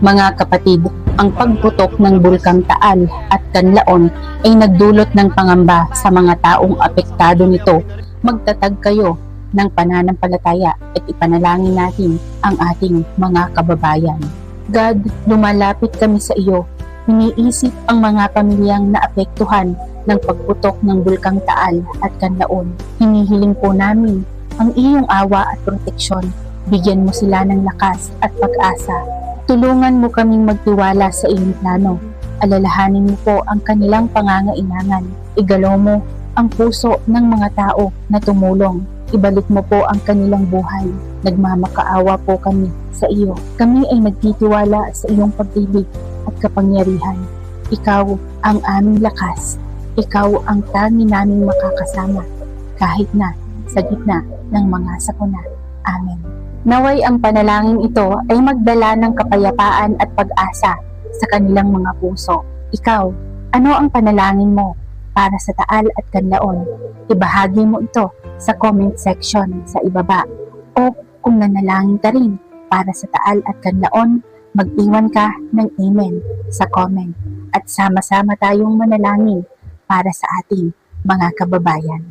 Mga kapatid, ang pagputok ng Bulkang Taal at Kanlaon ay nagdulot ng pangamba sa mga taong apektado nito. Magtatag kayo ng pananampalataya at ipanalangin natin ang ating mga kababayan. God, lumalapit kami sa iyo. Iniisip ang mga pamilyang naapektuhan ng pagputok ng Bulkang Taal at Kanlaon. Hinihiling po namin ang iyong awa at proteksyon. Bigyan mo sila ng lakas at pag-asa Tulungan mo kaming magtiwala sa iyong plano. Alalahanin mo po ang kanilang pangangailangan. Igalaw mo ang puso ng mga tao na tumulong. Ibalik mo po ang kanilang buhay. Nagmamakaawa po kami sa iyo. Kami ay nagtitiwala sa iyong pag-ibig at kapangyarihan. Ikaw ang aming lakas. Ikaw ang tangi naming makakasama kahit na sa gitna ng mga sakuna. Amen. Naway ang panalangin ito ay magdala ng kapayapaan at pag-asa sa kanilang mga puso. Ikaw, ano ang panalangin mo para sa Taal at Kanlaon? Ibahagi mo ito sa comment section sa ibaba. O kung nanalangin ka rin para sa Taal at Kanlaon, mag-iwan ka ng Amen sa comment at sama-sama tayong manalangin para sa ating mga kababayan.